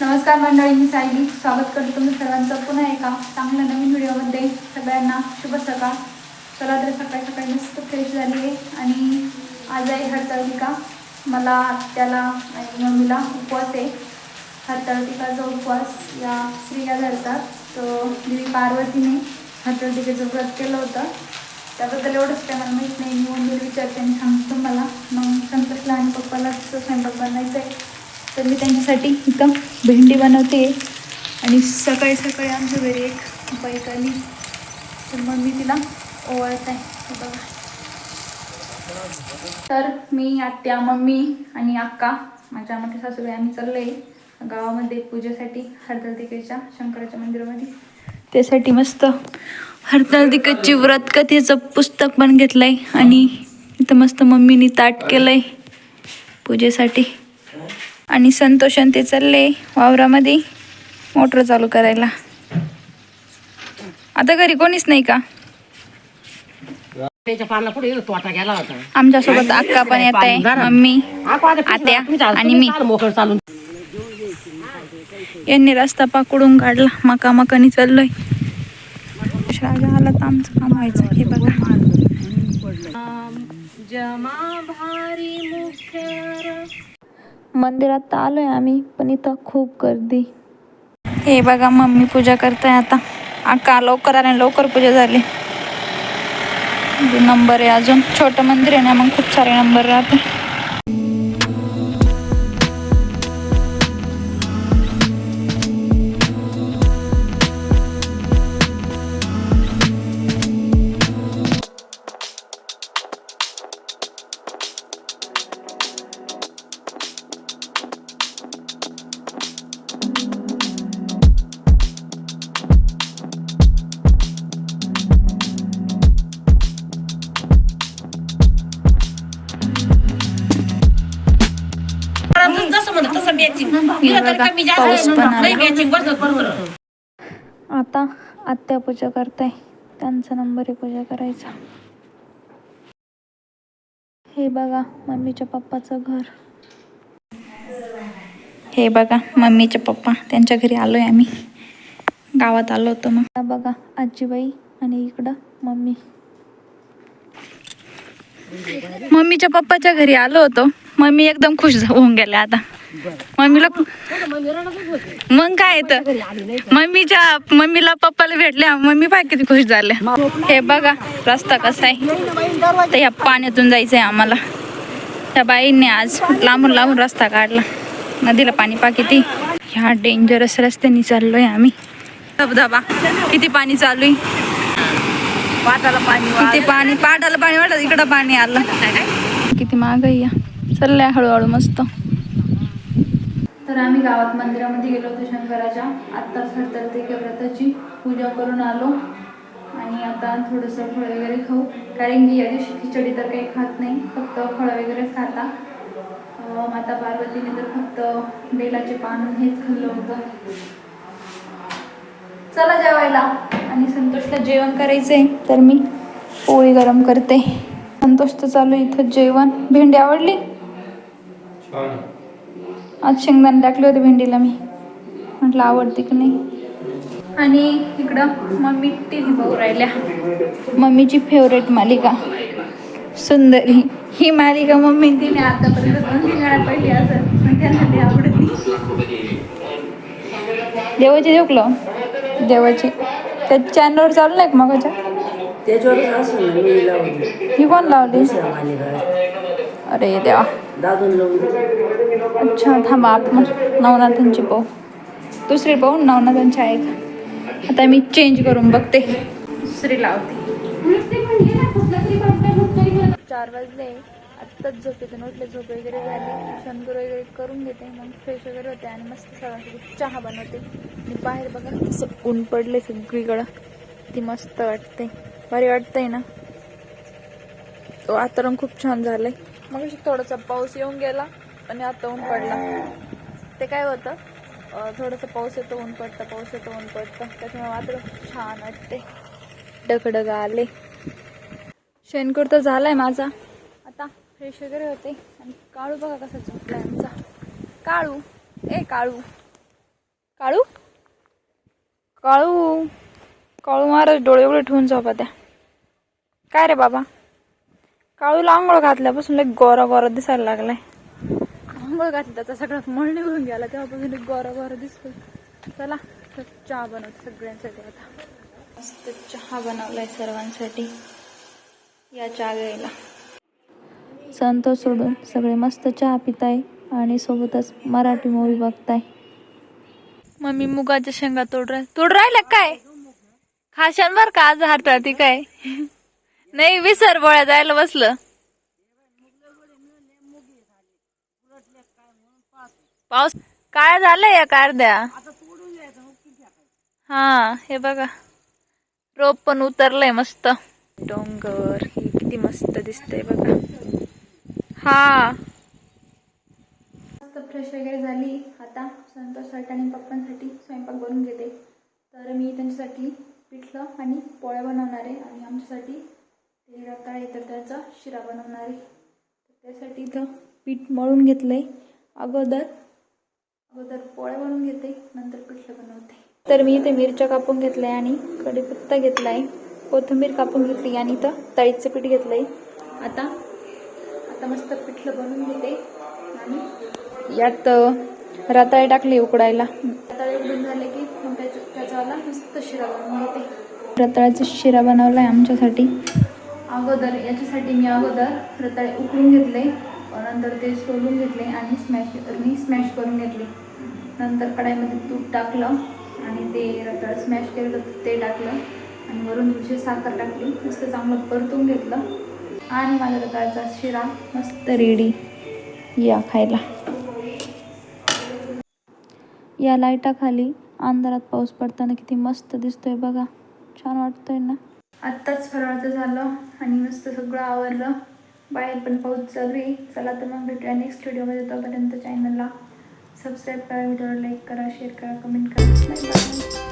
नमस्कार मंडळी मी सायली. स्वागत करतो तुम्ही सर्वांचं. पुन्हा एका चांगल्या नवीन व्हिडिओमध्ये सगळ्यांना शुभ सकाळ. चला तर सकाळी सकाळी मस्त फ्रेश झाली आहे. आणि आज आहे हरताळिका मला त्याला आणि मम्मीला उपवास आहे. हरताळिकाचा उपवास या स्त्रिया धरतात. तो देवी पार्वतीने हरताळिकेचं व्रत केलं होतं. त्याबद्दल एवढंच काय मला माहीत नाही. मी मंदिर विचारते आणि सांगतो मला मग संतोषला आणि पप्पालाच स्वयंपाक बनायचं आहे तर मी त्यांच्यासाठी इथं भेंडी बनवते आणि सकाळी सकाळी आमच्या घरी एक बाईक आली. तर मग मी तिला ओवाळत आहे. बघा. तर मी आत्या मम्मी आणि अक्का माझ्या मोठ्या सासूबाई आम्ही चाललो आहे गावामध्ये पूजेसाठी हरदलदिकेच्या शंकराच्या मंदिरामध्ये. त्यासाठी मस्त हरदलदिकेची व्रत कथेचं पुस्तक पण घेतलंय आणि इथं मस्त मम्मीनी ताट केलंय पूजेसाठी. आणि संतोष आणि ते चालले वावरामध्ये मोटर चालू करायला. आता घरी कोणीच नाही का? त्याच्या पाला पुढे तोटा गेला होता. आमच्यासोबत अक्का पण येत आहे मम्मी आत्या आणि मी. यांनी रस्ता पाकडून काढला मका मकानी चाललोय. राजा आला तर आमचं काम व्हायचं हे बघा. जमा भारी मुख्य मंदिरात तर आहे आम्ही पण इथं खूप गर्दी. हे बघा मम्मी पूजा करताय आता. अक्का लवकर आले लवकर पूजा झाली. नंबर आहे अजून. छोटं मंदिर आहे ना मग खूप सारे नंबर राहते पाऊस पण आला. आता आत्या पूजा करताय त्यांचा नंबर आहे पूजा करायचा. हे बघा मम्मीच्या पप्पाचं घर. हे बघा मम्मीचे पप्पा. त्यांच्या घरी आलोय आम्ही. गावात आलो होतो मग. आता बघा आजीबाई आणि इकडं मम्मी. मम्मीच्या पप्पाच्या घरी आलो होतो. मम्मी एकदम खुश होऊन गेल्या आता. मम्मीला मग काय येतं? मम्मीच्या मम्मीला पप्पाला भेटल्या मम्मी पाय किती खुश झाल्या. हे बघा रस्ता कसा आहे. तर ह्या पाण्यातून जायचं आहे आम्हाला. त्या बाईंनी आज लांबून लांबून रस्ता काढला. नदीला पाणी पा किती. ह्या डेंजरस रस्त्याने चाललोय आम्ही. धबधबा किती पाणी चालू आहे पाटाला पाणी किती पाणी पाटाला पाणी वाटत इकडं पाणी आलं. किती महाग आहे. या चाललंय हळूहळू मस्त. तर आम्ही गावात मंदिरामध्ये गेलो होतो शंकराच्या. आत्ताच हरतरते व्रताची पूजा करून आलो. आणि आता थोडंसं फळ वगैरे खाऊ. कारण की या दिवशी खिचडी तर काही खात नाही. फक्त फळं वगैरे खाता. माता पार्वतीने तर फक्त बेलाचे पान हेच खाल्लं होतं. चला जेवायला. आणि संतोषला जेवण करायचंय तर मी पोळी गरम करते. संतोष तर चालू आहे इथं जेवण. भेंडी आवडली? आज शेंगदाणे टाकले होते भेंडीला मी. म्हटलं आवडते की नाही. आणि इकडं मम्मी टी व्ही बघू राहिल्या. मम्मीची फेवरेट मालिका. सुंदरी. ही मालिका मम्मी तिने आतापर्यंत दोन तीन वेळा पहिली असं पण त्यांना ती आवडती. देवाची झोपलं. देवाची. त्या चॅनलवर चालू नाही का मगाच्या? त्याच्यावर असं ना मी लावली. ही कोण लावली? मालिका अरे देवा. दादून लावून अच्छा थांबा आपण नवनाथांची पाहू. दुसरी पाहू नवनाथांची आहे का? आता मी चेंज करून बघते. दुसरी लावते. चार वाजले. आत्ताच झोपेतून उठले झोप वगैरे झाली. शंकर वगैरे करून घेते मग फ्रेश वगैरे होते आणि मस्त सगळ्यांसोबत चहा बनवते. आणि बाहेर बघा असं ऊन पडले सगळीकडं. ती मस्त वाटते. भारी वाटतंय ना? तो वातावरण खूप छान झालंय. मग थोडासा पाऊस येऊन गेला आणि आता ऊन पडला. ते काय होतं? थोडंसं पाऊस येतो ऊन पडतं पाऊस येतो ऊन पडतं. त्याच्यामुळे मात्र खूप छान वाटते. डगडग आले. शेणकूर तर झालाय माझा. आता फ्रेश वगैरे होते. आणि काळू बघा कसा झोपलाय आमचा. काळू. ए काळू. काळू? काळू. काळू महाराज डोळे एवढे ठेवून झोपा त्या. काय रे बाबा? काळूला आंघोळ घातल्यापासून लई गोरा गोरा दिसायला लागलाय. आंघोळ घातली त्याचा सगळ्यात मळ निघून गेला तेव्हापासून लई गोरा गोरा दिसतोय. चला तर चहा बनवते सगळ्यांसाठी आता. मस्त चहा बनवलाय सर्वांसाठी. या चहा घ्यायला संतोष सोडून सगळे मस्त चहा पिताय आणि सोबतच मराठी मूवी बघताय. मम्मी मुगाच्या शेंगा तोड राह तोड राहिल्या काय? खाशान बर का आज हारता ती काय? नाही विसर बोळ्या जायला बसलं. पाऊस काय झालंय या कार्द्या? हा हे बघा. रोप पण उतरलंय मस्त. डोंगर हे किती मस्त दिसतंय बघा. हा. मस्त फ्रेश वगैरे झाली. आता संतोषसाठी आणि पप्पांसाठी स्वयंपाक बनवून घेते. तर मी त्यांच्यासाठी पिठलं आणि पोळ्या बनवणार आहे आणि आमच्यासाठी रताळे तर त्याचा शिरा बनवणार. आहे त्यासाठी इथं पीठ मळून घेतलं आहे अगोदर अगोदर पोळ्या बनवून घेते नंतर पिठलं बनवते. तर मी इथे मिरच्या कापून घेतल्या आणि कढीपत्ता घेतला आहे कोथिंबीर कापून घेतली आणि इथं तळीचं पीठ घेतलं आहे आता आता मस्त पिठलं बनवून घेते. आणि यात रताळे टाकले उकडायला. रताळे उकडून झाले की मग त्याच्या त्याच्यावाला मस्त शिरा बनवून घेते. रताळ्याचा शिरा बनवला आहे आमच्यासाठी. अगोदर याच्यासाठी मी अगोदर रताळे उकळून घेतले नंतर ते सोलून घेतले आणि स्मॅश मी स्मॅश करून घेतले. नंतर कढाईमध्ये तूप टाकलं आणि ते रताळ स्मॅश केलं ते टाकलं आणि वरून तुझे साखर टाकली मस्त चांगलं परतून घेतलं. आणि माझा रताळचा शिरा मस्त रेडी या खायला. या लाईटाखाली अंधारात पाऊस पडताना किती मस्त दिसतोय बघा. छान वाटतोय ना? आत्ताच फराळचं झालं आणि मस्त सगळं आवरलं. बाहेर पण पाऊस चालू आहे. चला तर मग भेटूया नेक्स्ट व्हिडिओमध्ये तोपर्यंत चॅनलला सबस्क्राईब करा व्हिडिओला लाईक करा शेअर करा कमेंट करा.